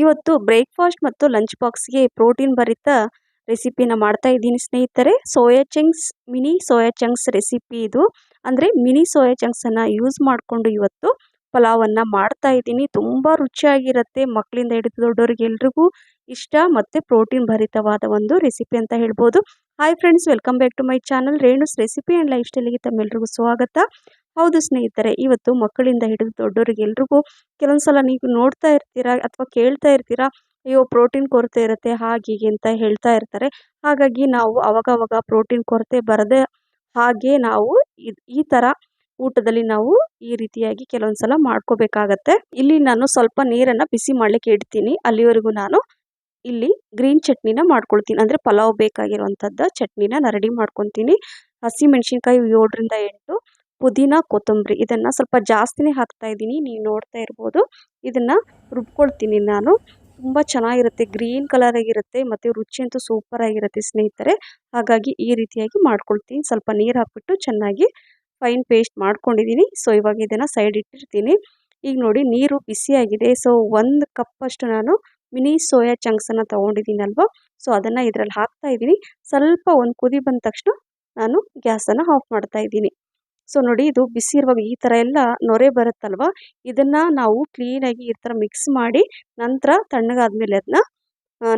ಇವತ್ತು ಬ್ರೇಕ್ಫಾಸ್ಟ್ ಮತ್ತು ಲಂಚ್ ಬಾಕ್ಸ್ಗೆ ಪ್ರೋಟೀನ್ ಭರಿತ ರೆಸಿಪಿನ ಮಾಡ್ತಾ ಇದ್ದೀನಿ ಸ್ನೇಹಿತರೆ. Soya chunks mini soya chunks recipe ಇದು. ಅಂದರೆ ಮಿನಿ ಸೋಯಾ ಚಂಕ್ಸನ್ನು ಯೂಸ್ ಮಾಡಿಕೊಂಡು ಇವತ್ತು ಪಲಾವನ್ನು ಮಾಡ್ತಾ ಇದ್ದೀನಿ. ತುಂಬ ರುಚಿಯಾಗಿರುತ್ತೆ. ಮಕ್ಕಳಿಂದ ಹಿಡಿದು ದೊಡ್ಡವರಿಗೆ ಎಲ್ರಿಗೂ ಇಷ್ಟ ಮತ್ತು ಪ್ರೋಟೀನ್ ಭರಿತವಾದ ಒಂದು ರೆಸಿಪಿ ಅಂತ ಹೇಳ್ಬೋದು. Hi friends, welcome back to my channel Renu's recipe and life ಸ್ಟೈಲಿಗೆ ತಮ್ಮೆಲ್ರಿಗೂ ಸ್ವಾಗತ. ಹೌದು ಸ್ನೇಹಿತರೆ, ಇವತ್ತು ಮಕ್ಕಳಿಂದ ಹಿಡಿದು ದೊಡ್ಡವರಿಗೆ ಎಲ್ರಿಗೂ ಕೆಲವೊಂದು ಸಲ ನೀವು ನೋಡ್ತಾ ಇರ್ತೀರಾ ಅಥವಾ ಕೇಳ್ತಾ ಇರ್ತೀರಾ, ಅಯ್ಯೋ ಪ್ರೋಟೀನ್ ಕೊರತೆ ಇರುತ್ತೆ, ಹಾಗೆ ಅಂತ ಹೇಳ್ತಾ ಇರ್ತಾರೆ. ಹಾಗಾಗಿ ನಾವು ಅವಾಗವಾಗ ಪ್ರೋಟೀನ್ ಕೊರತೆ ಬರದೆ ಹಾಗೆ ನಾವು ಈ ಥರ ಊಟದಲ್ಲಿ ನಾವು ಈ ರೀತಿಯಾಗಿ ಕೆಲವೊಂದು ಸಲ ಮಾಡ್ಕೋಬೇಕಾಗತ್ತೆ. ಇಲ್ಲಿ ನಾನು ಸ್ವಲ್ಪ ನೀರನ್ನು ಬಿಸಿ ಮಾಡಲಿಕ್ಕೆ ಇಡ್ತೀನಿ. ಅಲ್ಲಿವರೆಗೂ ನಾನು ಇಲ್ಲಿ ಗ್ರೀನ್ ಚಟ್ನಿನ ಮಾಡ್ಕೊಳ್ತೀನಿ. ಅಂದರೆ ಪಲಾವ್ ಬೇಕಾಗಿರುವಂಥದ್ದು ಚಟ್ನಿನ ನಾನು ರೆಡಿ ಮಾಡ್ಕೊತೀನಿ ಹಸಿ ಮೆಣಸಿನ್ಕಾಯಿ ಏಳರಿಂದ ಎಂಟು ಪುದೀನ, ಕೊತ್ತಂಬರಿ ಇದನ್ನು ಸ್ವಲ್ಪ ಜಾಸ್ತಿನೇ ಹಾಕ್ತಾ ಇದ್ದೀನಿ. ನೀವು ನೋಡ್ತಾ ಇರ್ಬೋದು. ಇದನ್ನು ರುಬ್ಕೊಳ್ತೀನಿ ನಾನು. ತುಂಬ ಚೆನ್ನಾಗಿರುತ್ತೆ. ಗ್ರೀನ್ ಕಲರ್ ಆಗಿರುತ್ತೆ ಮತ್ತು ರುಚಿ ಅಂತೂ ಸೂಪರ್ ಆಗಿರುತ್ತೆ ಸ್ನೇಹಿತರೆ. ಹಾಗಾಗಿ ಈ ರೀತಿಯಾಗಿ ಮಾಡ್ಕೊಳ್ತೀನಿ. ಸ್ವಲ್ಪ ನೀರು ಹಾಕ್ಬಿಟ್ಟು ಚೆನ್ನಾಗಿ ಫೈನ್ ಪೇಸ್ಟ್ ಮಾಡ್ಕೊಂಡಿದ್ದೀನಿ ಸೊ, ಇವಾಗ ಇದನ್ನು ಸೈಡ್ ಇಟ್ಟಿರ್ತೀನಿ. ಈಗ ನೋಡಿ, ನೀರು ಬಿಸಿಯಾಗಿದೆ ಸೊ, ಒಂದು ಕಪ್ಪಷ್ಟು ನಾನು ಮಿನಿ ಸೋಯಾ ಚಂಕ್ಸನ್ನು ತೊಗೊಂಡಿದ್ದೀನಲ್ವ ಸೊ, ಅದನ್ನು ಇದರಲ್ಲಿ ಹಾಕ್ತಾ ಇದ್ದೀನಿ. ಸ್ವಲ್ಪ ಒಂದು ಕುದಿ ಬಂದ ತಕ್ಷಣ ನಾನು ಗ್ಯಾಸನ್ನು ಆಫ್ ಮಾಡ್ತಾ ಇದ್ದೀನಿ. ಸೊ ನೋಡಿ ಇದು ಬಿಸಿ ಇರುವಾಗ ಈ ಥರ ಎಲ್ಲ ನೊರೆ ಬರುತ್ತಲ್ವ? ಇದನ್ನು ನಾವು ಕ್ಲೀನಾಗಿ ಈ ಥರ ಮಿಕ್ಸ್ ಮಾಡಿ ನಂತರ ತಣ್ಣಗಾದ್ಮೇಲೆ ಅದನ್ನ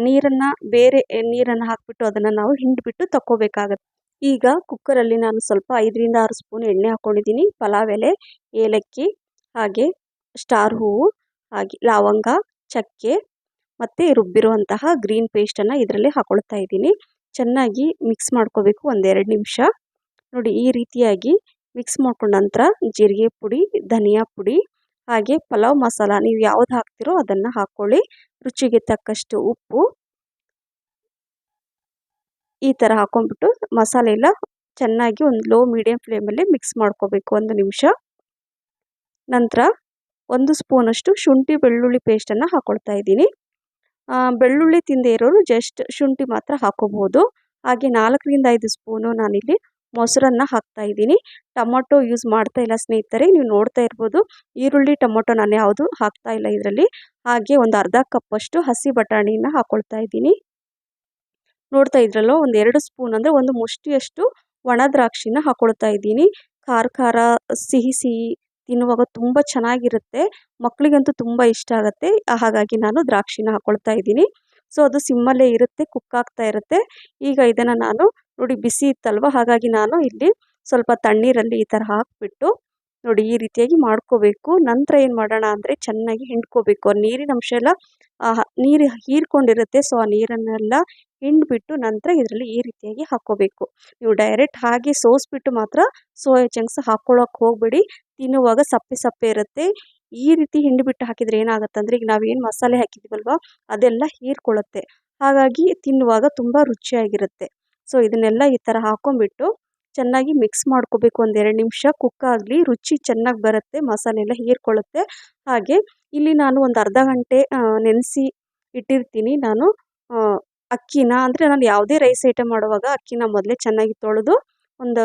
ನೀರನ್ನು ಬೇರೆ ನೀರನ್ನು ಹಾಕಿಬಿಟ್ಟು ಅದನ್ನು ನಾವು ಹಿಂಡಿಬಿಟ್ಟು ತಕ್ಕೋಬೇಕಾಗತ್ತೆ. ಈಗ ಕುಕ್ಕರಲ್ಲಿ ನಾನು ಸ್ವಲ್ಪ ಐದರಿಂದ ಆರು ಸ್ಪೂನ್ ಎಣ್ಣೆ ಹಾಕ್ಕೊಂಡಿದ್ದೀನಿ ಪಲಾವ್ ಎಲೆ, ಏಲಕ್ಕಿ, ಹಾಗೆ ಸ್ಟಾರ್ ಹೂವು, ಹಾಗೆ ಲವಂಗ, ಚಕ್ಕೆ ಮತ್ತು ರುಬ್ಬಿರುವಂತಹ ಗ್ರೀನ್ ಪೇಸ್ಟನ್ನು ಇದರಲ್ಲಿ ಹಾಕೊಳ್ತಾ ಇದ್ದೀನಿ. ಚೆನ್ನಾಗಿ ಮಿಕ್ಸ್ ಮಾಡ್ಕೋಬೇಕು ಒಂದೆರಡು ನಿಮಿಷ. ನೋಡಿ ಈ ರೀತಿಯಾಗಿ ಮಿಕ್ಸ್ ಮಾಡ್ಕೊಂಡ ನಂತರ ಜೀರಿಗೆ ಪುಡಿ, ಧನಿಯಾ ಪುಡಿ, ಹಾಗೆ ಪಲಾವ್ ಮಸಾಲ ನೀವು ಯಾವ್ದು ಹಾಕ್ತಿರೋ ಅದನ್ನು ಹಾಕ್ಕೊಳ್ಳಿ ರುಚಿಗೆ ತಕ್ಕಷ್ಟು ಉಪ್ಪು. ಈ ಥರ ಹಾಕೊಂಡ್ಬಿಟ್ಟು ಮಸಾಲೆ ಎಲ್ಲ ಚೆನ್ನಾಗಿ ಒಂದು ಲೋ ಮೀಡಿಯಮ್ ಫ್ಲೇಮಲ್ಲಿ ಮಿಕ್ಸ್ ಮಾಡ್ಕೋಬೇಕು ಒಂದು ನಿಮಿಷ. ನಂತರ ಒಂದು ಸ್ಪೂನಷ್ಟು ಶುಂಠಿ ಬೆಳ್ಳುಳ್ಳಿ ಪೇಸ್ಟನ್ನು ಹಾಕ್ಕೊಳ್ತಾ ಇದ್ದೀನಿ. ಬೆಳ್ಳುಳ್ಳಿ ತಿಂದೇ ಇರೋರು ಜಸ್ಟ್ ಶುಂಠಿ ಮಾತ್ರ ಹಾಕೋಬಹುದು. ಹಾಗೆ ನಾಲ್ಕರಿಂದ ಐದು ಸ್ಪೂನು ನಾನಿಲ್ಲಿ ಮೊಸರನ್ನು ಹಾಕ್ತಾ ಇದ್ದೀನಿ. ಟೊಮೊಟೊ ಯೂಸ್ ಮಾಡ್ತಾ ಇಲ್ಲ ಸ್ನೇಹಿತರೆ, ನೀವು ನೋಡ್ತಾ ಇರ್ಬೋದು. ಈರುಳ್ಳಿ, ಟೊಮೊಟೊ ನಾನು ಯಾವುದು ಹಾಕ್ತಾ ಇಲ್ಲ ಇದರಲ್ಲಿ. ಹಾಗೆ ಒಂದು ಅರ್ಧ ಕಪ್ಪಷ್ಟು ಹಸಿ ಬಟಾಣಿನ ಹಾಕ್ಕೊಳ್ತಾ ಇದ್ದೀನಿ. ನೋಡ್ತಾ ಇದ್ರಲ್ಲೋ, ಒಂದು ಎರಡು ಸ್ಪೂನ್ ಅಂದರೆ ಒಂದು ಮುಷ್ಟಿಯಷ್ಟು ಒಣ ದ್ರಾಕ್ಷಿನ ಹಾಕ್ಕೊಳ್ತಾ ಇದ್ದೀನಿ. ಖಾರ ಖಾರ ಸಿಹಿ ಸಿಹಿ ತಿನ್ನುವಾಗ ತುಂಬ ಚೆನ್ನಾಗಿರುತ್ತೆ. ಮಕ್ಕಳಿಗಂತೂ ತುಂಬ ಇಷ್ಟ ಆಗುತ್ತೆ. ಹಾಗಾಗಿ ನಾನು ದ್ರಾಕ್ಷಿನ ಹಾಕ್ಕೊಳ್ತಾ ಇದ್ದೀನಿ. ಸೊ, ಅದು ಸಿಮ್ಮಲ್ಲೇ ಇರುತ್ತೆ, ಕುಕ್ ಆಗ್ತಾ ಇರುತ್ತೆ. ಈಗ ಇದನ್ನು ನಾನು ನೋಡಿ ಬಿಸಿ ಇತ್ತಲ್ವ? ಹಾಗಾಗಿ ನಾನು ಇಲ್ಲಿ ಸ್ವಲ್ಪ ತಣ್ಣೀರಲ್ಲಿ ಈ ಥರ ಹಾಕಿಬಿಟ್ಟು ನೋಡಿ ಈ ರೀತಿಯಾಗಿ ಮಾಡ್ಕೋಬೇಕು. ನಂತರ ಏನು ಮಾಡೋಣ ಅಂದರೆ ಚೆನ್ನಾಗಿ ಹಿಂಡ್ಕೋಬೇಕು. ನೀರಿನ ಅಂಶ ಎಲ್ಲ ನೀರು ಹೀರ್ಕೊಂಡಿರುತ್ತೆ. ಸೊ, ಆ ನೀರನ್ನೆಲ್ಲ ಹಿಂಡ್ಬಿಟ್ಟು ನಂತರ ಇದರಲ್ಲಿ ಈ ರೀತಿಯಾಗಿ ಹಾಕ್ಕೋಬೇಕು ನೀವು ಡೈರೆಕ್ಟ್ ಹಾಗೆ ಸೋಸ್ಬಿಟ್ಟು ಮಾತ್ರ ಸೋಯಾ ಚಂಕ್ಸ್ ಹಾಕ್ಕೊಳ್ಳೋಕೆ ಹೋಗಬೇಡಿ. ತಿನ್ನುವಾಗ ಸಪ್ಪೆ ಸಪ್ಪೆ ಇರುತ್ತೆ. ಈ ರೀತಿ ಹಿಂಡಿಬಿಟ್ಟು ಹಾಕಿದರೆ ಏನಾಗುತ್ತೆ ಅಂದರೆ ಈಗ ನಾವೇನು ಮಸಾಲೆ ಹಾಕಿದ್ದೀವಲ್ವ ಅದೆಲ್ಲ ಹೀರ್ಕೊಳ್ಳುತ್ತೆ. ಹಾಗಾಗಿ ತಿನ್ನುವಾಗ ತುಂಬ ರುಚಿಯಾಗಿರುತ್ತೆ. ಸೊ ಇದನ್ನೆಲ್ಲ ಈ ಥರ ಹಾಕೊಂಡ್ಬಿಟ್ಟು ಚೆನ್ನಾಗಿ ಮಿಕ್ಸ್ ಮಾಡ್ಕೋಬೇಕು. ಎರಡು ನಿಮಿಷ ಕುಕ್ ಆಗಲಿ, ರುಚಿ ಚೆನ್ನಾಗಿ ಬರುತ್ತೆ, ಮಸಾಲೆ ಎಲ್ಲ ಹೀರ್ಕೊಳ್ಳುತ್ತೆ. ಹಾಗೆ ಇಲ್ಲಿ ನಾನು ಒಂದು ಅರ್ಧ ಗಂಟೆ ನೆನೆಸಿ ಇಟ್ಟಿರ್ತೀನಿ. ನಾನು ಅಕ್ಕಿನ, ಅಂದರೆ ನಾನು ಯಾವುದೇ ರೈಸ್ ಐಟಮ್ ಮಾಡುವಾಗ ಅಕ್ಕಿನ ಮೊದಲೇ ಚೆನ್ನಾಗಿ ತೊಳೆದು ಒಂದು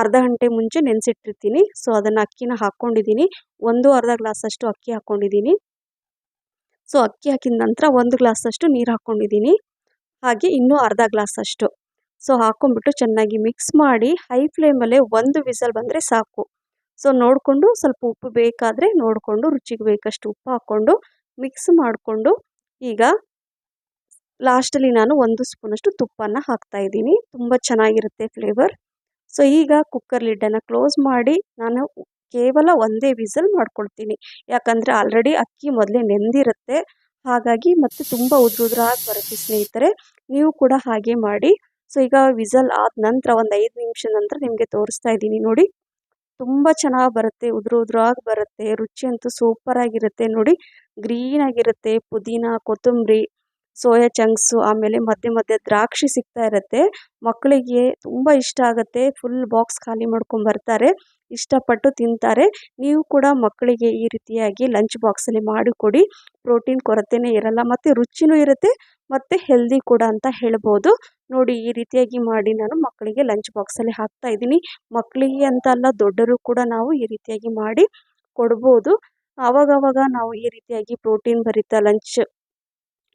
ಅರ್ಧ ಗಂಟೆ ಮುಂಚೆ ನೆನೆಸಿಟ್ಟಿರ್ತೀನಿ. ಸೊ ಅದನ್ನು ಅಕ್ಕಿನ ಹಾಕ್ಕೊಂಡಿದ್ದೀನಿ ಒಂದು ಅರ್ಧ ಗ್ಲಾಸಷ್ಟು ಅಕ್ಕಿ ಹಾಕ್ಕೊಂಡಿದ್ದೀನಿ ಸೊ ಅಕ್ಕಿ ಹಾಕಿದ ನಂತರ ಒಂದು ಗ್ಲಾಸಷ್ಟು ನೀರು ಹಾಕ್ಕೊಂಡಿದ್ದೀನಿ ಹಾಗೆ ಇನ್ನೂ ಅರ್ಧ ಗ್ಲಾಸಷ್ಟು ಸೊ ಹಾಕೊಂಡ್ಬಿಟ್ಟು ಚೆನ್ನಾಗಿ ಮಿಕ್ಸ್ ಮಾಡಿ ಹೈ ಫ್ಲೇಮಲ್ಲೇ ಒಂದು ವಿಸಲ್ ಬಂದರೆ ಸಾಕು. ಸೊ ನೋಡಿಕೊಂಡು ಸ್ವಲ್ಪ ಉಪ್ಪು ಬೇಕಾದರೆ ನೋಡಿಕೊಂಡು ರುಚಿಗೆ ಬೇಕಷ್ಟು ಉಪ್ಪು ಹಾಕ್ಕೊಂಡು ಮಿಕ್ಸ್ ಮಾಡಿಕೊಂಡು ಈಗ ಲಾಸ್ಟಲ್ಲಿ ನಾನು ಒಂದು ಸ್ಪೂನಷ್ಟು ತುಪ್ಪನ ಹಾಕ್ತಾಯಿದ್ದೀನಿ ತುಂಬ ಚೆನ್ನಾಗಿರುತ್ತೆ ಫ್ಲೇವರ್ ಸೊ ಈಗ ಕುಕ್ಕರ್ ಲಿಡ್ಡನ್ನು ಕ್ಲೋಸ್ ಮಾಡಿ ನಾನು ಕೇವಲ ಒಂದೇ ವಿಸಲ್ ಮಾಡ್ಕೊಳ್ತೀನಿ. ಯಾಕಂದರೆ ಆಲ್ರೆಡಿ ಅಕ್ಕಿ ಮೊದಲೇ ನೆಂದಿರುತ್ತೆ. ಹಾಗಾಗಿ ಮತ್ತು ತುಂಬ ಉದ್ರ ಉದ್ರಾಗಿ ಬರುತ್ತೆ ಸ್ನೇಹಿತರೆ, ನೀವು ಕೂಡ ಹಾಗೆ ಮಾಡಿ. ಸೊ, ಈಗ ವಿಸಲ್ ಆದ ನಂತರ ಒಂದು ಐದು ನಿಮಿಷ ನಂತರ ನಿಮಗೆ ತೋರಿಸ್ತಾ ಇದ್ದೀನಿ ನೋಡಿ. ತುಂಬ ಚೆನ್ನಾಗಿ ಬರುತ್ತೆ, ಉದುರು ಉದುರಾಗಿ ಬರುತ್ತೆ, ರುಚಿ ಅಂತೂ ಸೂಪರಾಗಿರುತ್ತೆ ನೋಡಿ. ಗ್ರೀನ್ ಆಗಿರುತ್ತೆ, ಪುದೀನ, ಕೊತ್ತಂಬರಿ, ಸೋಯಾ ಚಂಕ್ಸು, ಆಮೇಲೆ ಮಧ್ಯೆ ಮಧ್ಯೆ ದ್ರಾಕ್ಷಿ ಸಿಗ್ತಾ ಇರುತ್ತೆ. ಮಕ್ಕಳಿಗೆ ತುಂಬ ಇಷ್ಟ ಆಗುತ್ತೆ, ಫುಲ್ ಬಾಕ್ಸ್ ಖಾಲಿ ಮಾಡ್ಕೊಂಡು ಬರ್ತಾರೆ, ಇಷ್ಟಪಟ್ಟು ತಿಂತಾರೆ. ನೀವು ಕೂಡ ಮಕ್ಕಳಿಗೆ ಈ ರೀತಿಯಾಗಿ ಲಂಚ್ ಬಾಕ್ಸಲ್ಲಿ ಮಾಡಿಕೊಡಿ. ಪ್ರೋಟೀನ್ ಕೊರತೆನೇ ಇರಲ್ಲ, ಮತ್ತು ರುಚಿನೂ ಇರುತ್ತೆ ಮತ್ತು ಹೆಲ್ದಿ ಕೂಡ ಅಂತ ಹೇಳ್ಬೋದು. ನೋಡಿ ಈ ರೀತಿಯಾಗಿ ಮಾಡಿ ನಾನು ಮಕ್ಕಳಿಗೆ ಲಂಚ್ ಬಾಕ್ಸಲ್ಲಿ ಹಾಕ್ತಾ ಇದ್ದೀನಿ. ಮಕ್ಕಳಿಗೆ ಅಂತ ಅಲ್ಲ, ದೊಡ್ಡರು ಕೂಡ ನಾವು ಈ ರೀತಿಯಾಗಿ ಮಾಡಿ ಕೊಡ್ಬೋದು. ಆವಾಗವಾಗ ನಾವು ಈ ರೀತಿಯಾಗಿ ಪ್ರೋಟೀನ್ ಭರಿತ ಲಂಚ್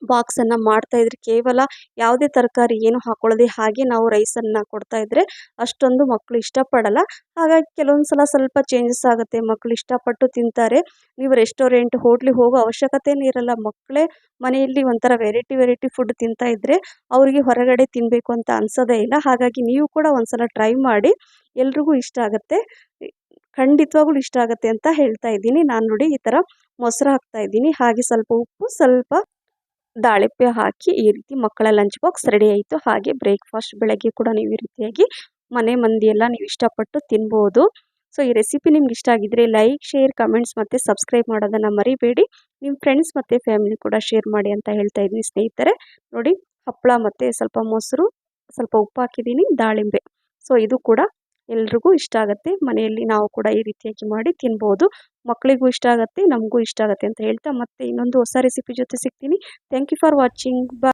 ಬಾಕ್ಸನ್ನು ಮಾಡ್ತಾಯಿದ್ರೆ ಕೇವಲ ಯಾವುದೇ ತರಕಾರಿ ಏನು ಹಾಕೊಳ್ಳದೆ ಹಾಗೆ ನಾವು ರೈಸನ್ನು ಕೊಡ್ತಾಯಿದ್ರೆ ಅಷ್ಟೊಂದು ಮಕ್ಕಳು ಇಷ್ಟಪಡಲ್ಲ. ಹಾಗಾಗಿ ಕೆಲವೊಂದು ಸಲ ಸ್ವಲ್ಪ ಚೇಂಜಸ್ ಆಗುತ್ತೆ. ಮಕ್ಕಳು ಇಷ್ಟಪಟ್ಟು ತಿಂತಾರೆ. ನೀವು ರೆಸ್ಟೋರೆಂಟ್ ಹೋಟ್ಲಿಗೆ ಹೋಗೋ ಅವಶ್ಯಕತೆಯೇ ಇರಲ್ಲ. ಮಕ್ಕಳೇ ಮನೆಯಲ್ಲಿ ಒಂಥರ ವೆರೈಟಿ ವೆರೈಟಿ ಫುಡ್ ತಿಂತಾ ಇದ್ರೆ ಅವರಿಗೆ ಹೊರಗಡೆ ತಿನ್ನಬೇಕು ಅಂತ ಅನ್ಸೋದೇ ಇಲ್ಲ. ಹಾಗಾಗಿ ನೀವು ಕೂಡ ಒಂದ್ಸಲ ಟ್ರೈ ಮಾಡಿ ಎಲ್ರಿಗೂ ಇಷ್ಟ ಆಗುತ್ತೆ. ಖಂಡಿತವಾಗ್ಲೂ ಇಷ್ಟ ಆಗುತ್ತೆ ಅಂತ ಹೇಳ್ತಾ ಇದ್ದೀನಿ. ನಾನು ನೋಡಿ ಈ ಥರ ಮೊಸರು ಹಾಕ್ತಾ ಇದ್ದೀನಿ. ಹಾಗೆ ಸ್ವಲ್ಪ ಉಪ್ಪು, ಸ್ವಲ್ಪ ದಾಳಿಂಬೆ ಹಾಕಿ ಈ ರೀತಿ ಮಕ್ಕಳ ಲಂಚ್ ಬಾಕ್ಸ್ ರೆಡಿ ಆಯಿತು. ಹಾಗೆ ಬ್ರೇಕ್ಫಾಸ್ಟ್ ಬೆಳಗ್ಗೆ ಕೂಡ ನೀವು ಈ ರೀತಿಯಾಗಿ ಮನೆ ಮಂದಿ ಎಲ್ಲ ನೀವು ಇಷ್ಟಪಟ್ಟು ತಿನ್ಬೋದು. ಸೊ ಈ ರೆಸಿಪಿ ನಿಮ್ಗೆ ಇಷ್ಟ ಆಗಿದ್ರೆ ಲೈಕ್ ಶೇರ್ ಕಮೆಂಟ್ಸ್ ಮತ್ತು ಸಬ್ಸ್ಕ್ರೈಬ್ ಮಾಡೋದನ್ನು ಮರಿಬೇಡಿ. ನಿಮ್ಮ ಫ್ರೆಂಡ್ಸ್ ಮತ್ತು ಫ್ಯಾಮಿಲಿ ಕೂಡ ಶೇರ್ ಮಾಡಿ ಅಂತ ಹೇಳ್ತಾ ಇದ್ದೀನಿ ಸ್ನೇಹಿತರೆ. ನೋಡಿ, ಹಪ್ಪಳ ಮತ್ತು ಸ್ವಲ್ಪ ಮೊಸರು, ಸ್ವಲ್ಪ ಉಪ್ಪು ಹಾಕಿದ್ದೀನಿ, ದಾಳಿಂಬೆ. ಸೊ ಇದು ಕೂಡ ಎಲ್ರಿಗೂ ಇಷ್ಟ ಆಗುತ್ತೆ. ಮನೆಯಲ್ಲಿ ನಾವು ಕೂಡ ಈ ರೀತಿಯಾಗಿ ಮಾಡಿ ತಿನ್ಬೋದು. ಮಕ್ಕಳಿಗೂ ಇಷ್ಟ ಆಗುತ್ತೆ, ನಮಗೂ ಇಷ್ಟ ಆಗುತ್ತೆ ಅಂತ ಹೇಳ್ತಾ ಮತ್ತೆ ಇನ್ನೊಂದು ಹೊಸ ರೆಸಿಪಿ ಜೊತೆ ಸಿಗ್ತೀನಿ. Thank you for watching bye